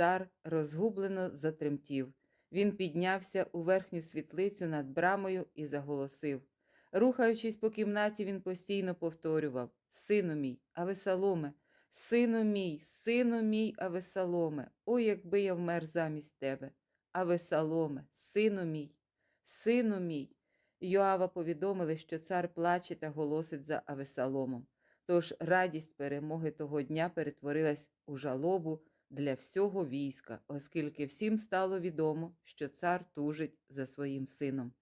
Цар розгублено затремтів. Він піднявся у верхню світлицю над брамою і заголосив. Рухаючись по кімнаті, він постійно повторював Сину мій, Авесаломе, сину мій, сину мій, Авесаломе, ой, якби я вмер замість тебе. Авесаломе, сину мій, сину мій. Йоава повідомили, що цар плаче та голосить за Авесаломом. Тож радість перемоги того дня перетворилась у жалобу для всього війська, оскільки всім стало відомо, що цар тужить за своїм сином.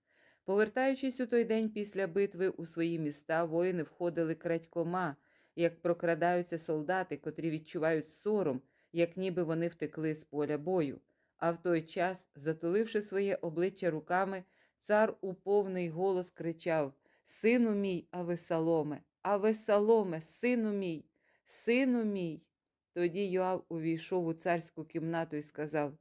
Повертаючись у той день після битви у свої міста, воїни входили крадькома, як прокрадаються солдати, котрі відчувають сором, як ніби вони втекли з поля бою. А в той час, затуливши своє обличчя руками, цар у повний голос кричав: Сину мій, Авесаломе, Авесаломе, сину мій, сину мій. Тоді Йоав увійшов у царську кімнату і сказав: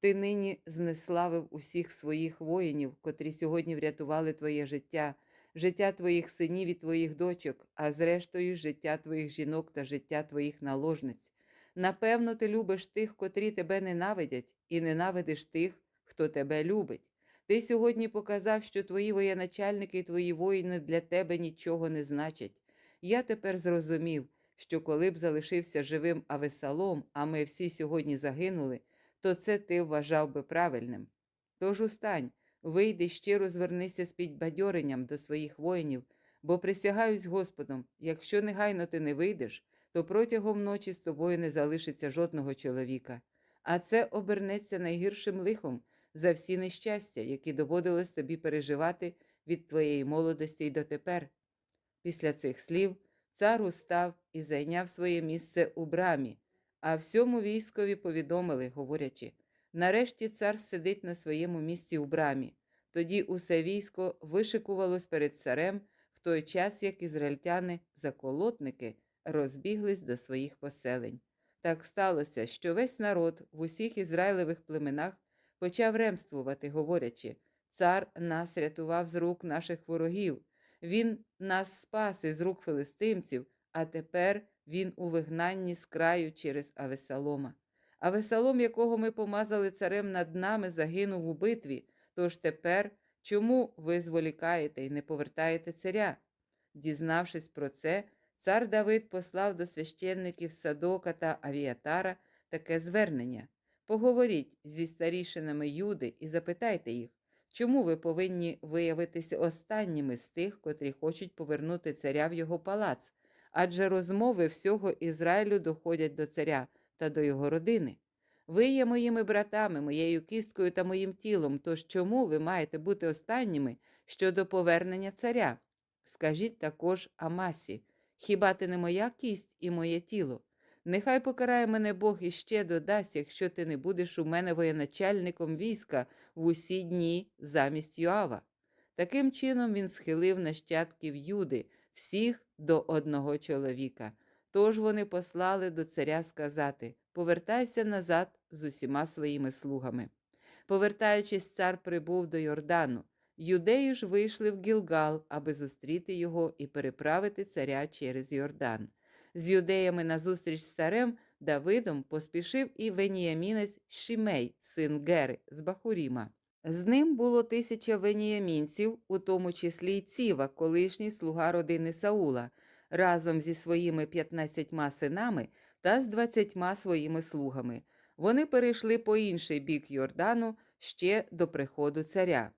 Ти нині знеславив усіх своїх воїнів, котрі сьогодні врятували твоє життя, життя твоїх синів і твоїх дочок, а зрештою життя твоїх жінок та життя твоїх наложниць. Напевно, ти любиш тих, котрі тебе ненавидять, і ненавидиш тих, хто тебе любить. Ти сьогодні показав, що твої воєначальники і твої воїни для тебе нічого не значать. Я тепер зрозумів, що коли б залишився живим Авесалом, а ми всі сьогодні загинули, то це ти вважав би правильним. Тож устань, вийди щиро звернися з підбадьоренням до своїх воїнів, бо присягаюсь Господом, якщо негайно ти не вийдеш, то протягом ночі з тобою не залишиться жодного чоловіка, а це обернеться найгіршим лихом за всі нещастя, які доводилось тобі переживати від твоєї молодості й дотепер. Після цих слів цар устав і зайняв своє місце у брамі, а всьому військові повідомили, говорячи нарешті цар сидить на своєму місці у брамі. Тоді усе військо вишикувалось перед царем в той час, як ізраїльтяни, заколотники, розбіглись до своїх поселень. Так сталося, що весь народ в усіх ізраїлевих племенах почав ремствувати, говорячи Цар нас рятував з рук наших ворогів, він нас спас із рук филистимців, а тепер він у вигнанні з краю через Авесалома. Авесалом, якого ми помазали царем над нами, загинув у битві. Тож тепер чому ви зволікаєте і не повертаєте царя? Дізнавшись про це, цар Давид послав до священників Садока та Авіатара таке звернення. Поговоріть зі старішинами Юди і запитайте їх, чому ви повинні виявитися останніми з тих, котрі хочуть повернути царя в його палац, адже розмови всього Ізраїлю доходять до царя та до його родини. Ви є моїми братами, моєю кісткою та моїм тілом, тож чому ви маєте бути останніми щодо повернення царя? Скажіть також Амасі, хіба ти не моя кість і моє тіло? Нехай покарає мене Бог і ще додасть, якщо ти не будеш у мене воєначальником війська в усі дні замість Йоава. Таким чином він схилив нащадків Юди, всіх до одного чоловіка. Тож вони послали до царя сказати Повертайся назад з усіма своїми слугами. Повертаючись, цар прибув до Йордану. Юдеї ж вийшли в Гілгал, аби зустріти його і переправити царя через Йордан. З юдеями назустріч з царем Давидом поспішив і веніямінець Шімей, син Гери, з Бахуріма. З ним було тисяча веніямінців, у тому числі й Ціва, колишній слуга родини Саула, разом зі своїми п'ятнадцятьма синами та з двадцятьма своїми слугами. Вони перейшли по інший бік Йордану ще до приходу царя,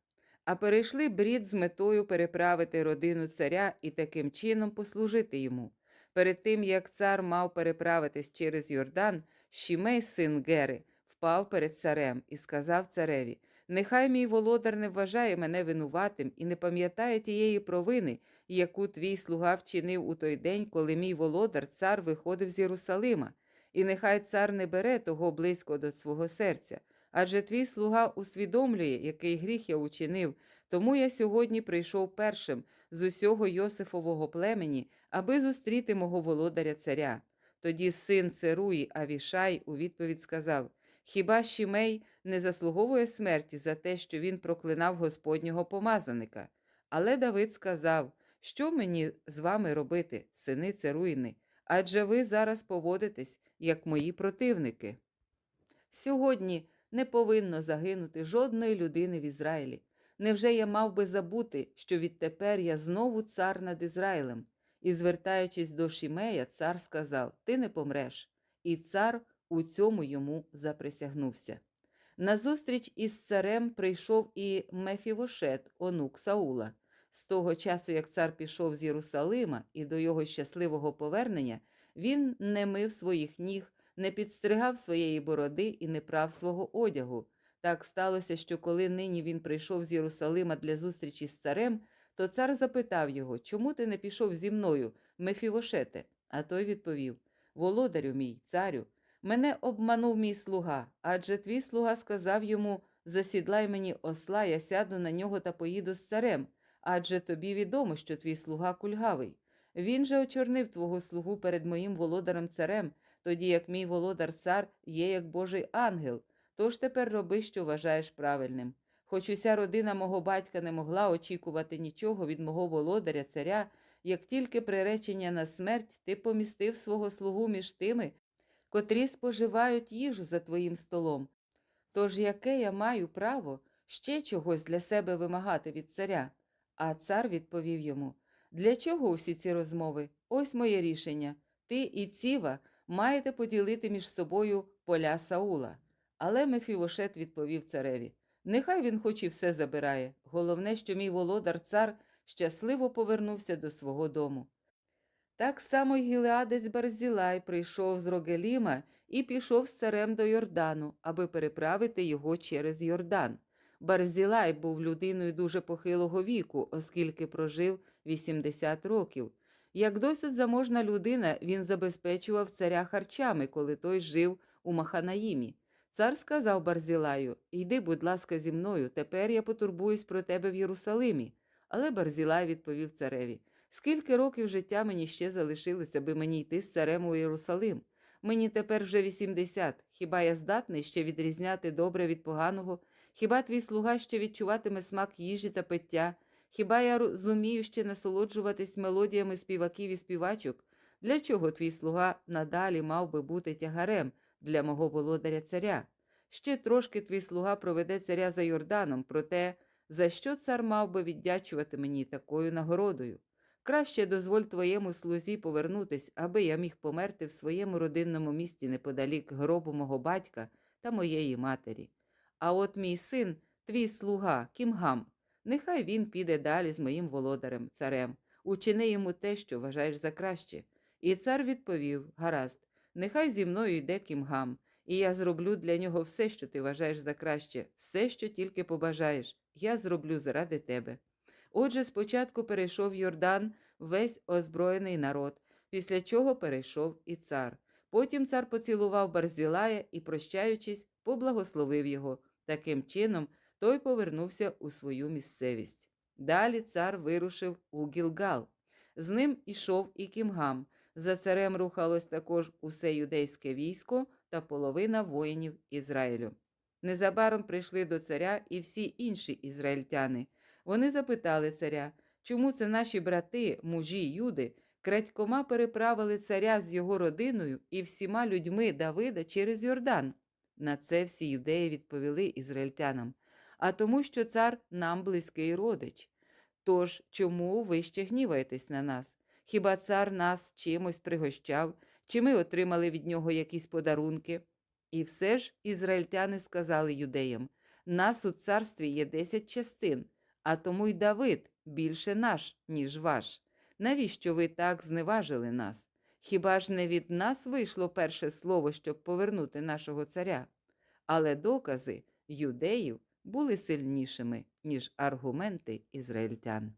а перейшли брід з метою переправити родину царя і таким чином послужити йому. Перед тим, як цар мав переправитись через Йордан, Шімей, син Гери, впав перед царем і сказав цареві: Нехай мій володар не вважає мене винуватим і не пам'ятає тієї провини, яку твій слуга вчинив у той день, коли мій володар цар виходив з Єрусалима, і нехай цар не бере того близько до свого серця. Адже твій слуга усвідомлює, який гріх я учинив, тому я сьогодні прийшов першим з усього Йосифового племені, аби зустріти мого володаря царя. Тоді син Церуї Авішай у відповідь сказав: Хіба Шімей не заслуговує смерті за те, що він проклинав Господнього помазаника? Але Давид сказав: Що мені з вами робити, сини Церуїни? Адже ви зараз поводитесь, як мої противники. Сьогодні не повинно загинути жодної людини в Ізраїлі. Невже я мав би забути, що відтепер я знову цар над Ізраїлем? І, звертаючись до Шімея, цар сказав: Ти не помреш. І цар у цьому йому заприсягнувся. Назустріч із царем прийшов і Мефівошет, онук Саула. З того часу, як цар пішов з Єрусалима і до його щасливого повернення, він не мив своїх ніг, не підстригав своєї бороди і не прав свого одягу. Так сталося, що коли нині він прийшов з Єрусалима для зустрічі з царем, то цар запитав його, чому ти не пішов зі мною, Мефівошете? А той відповів: Володарю мій, царю, мене обманув мій слуга, адже твій слуга сказав йому: Засідлай мені осла, я сяду на нього та поїду з царем, адже тобі відомо, що твій слуга кульгавий. Він же очорнив твого слугу перед моїм володарем царем, тоді як мій володар цар є як Божий ангел. Тож тепер роби, що вважаєш правильним. Хоч уся родина мого батька не могла очікувати нічого від мого володаря царя, як тільки приречення на смерть ти помістив свого слугу між тими, котрі споживають їжу за твоїм столом. Тож яке я маю право ще чогось для себе вимагати від царя? А цар відповів йому: Для чого всі ці розмови? Ось моє рішення. Ти і ціва маєте поділити між собою поля Саула. Але Мефівошет відповів цареві: Нехай він хоч і все забирає. Головне, що мій володар цар щасливо повернувся до свого дому. Так само й Гілеадець Барзілай прийшов з Рогеліма і пішов з царем до Йордану, аби переправити його через Йордан. Барзілай був людиною дуже похилого віку, оскільки прожив 80 років. Як досить заможна людина, він забезпечував царя харчами, коли той жив у Маханаїмі. Цар сказав Барзілаю: Йди, будь ласка, зі мною, тепер я потурбуюсь про тебе в Єрусалимі. Але Барзілай відповів цареві: Скільки років життя мені ще залишилося, аби мені йти з царем у Єрусалим? Мені тепер вже 80. Хіба я здатний ще відрізняти добре від поганого? Хіба твій слуга ще відчуватиме смак їжі та пиття? Хіба я розумію ще насолоджуватись мелодіями співаків і співачок? Для чого твій слуга надалі мав би бути тягарем для мого володаря царя? Ще трошки твій слуга проведе царя за Йорданом, проте за що цар мав би віддячувати мені такою нагородою? Краще дозволь твоєму слузі повернутись, аби я міг померти в своєму родинному місті неподалік гробу мого батька та моєї матері. А от мій син, твій слуга, Кімгам, нехай він піде далі з моїм володарем, царем, учини йому те, що вважаєш за краще. І цар відповів: Гаразд, нехай зі мною йде Кімгам, і я зроблю для нього все, що ти вважаєш за краще, все, що тільки побажаєш, я зроблю заради тебе. Отже, спочатку перейшов Йордан весь озброєний народ, після чого перейшов і цар. Потім цар поцілував Барзілая і, прощаючись, поблагословив його. Таким чином, той повернувся у свою місцевість. Далі цар вирушив у Гілгал. З ним ішов і Кімгам. За царем рухалось також усе юдейське військо та половина воїнів Ізраїлю. Незабаром прийшли до царя і всі інші ізраїльтяни. Вони запитали царя, чому це наші брати, мужі юди, крадькома переправили царя з його родиною і всіма людьми Давида через Йордан. На це всі юдеї відповіли ізраїльтянам, а тому, що цар нам близький родич. Тож чому ви ще гніваєтесь на нас? Хіба цар нас чимось пригощав, чи ми отримали від нього якісь подарунки? І все ж ізраїльтяни сказали юдеям: нас у царстві є десять частин, а тому й Давид більше наш, ніж ваш. Навіщо ви так зневажили нас? Хіба ж не від нас вийшло перше слово, щоб повернути нашого царя? Але докази юдеїв були сильнішими, ніж аргументи ізраїльтян.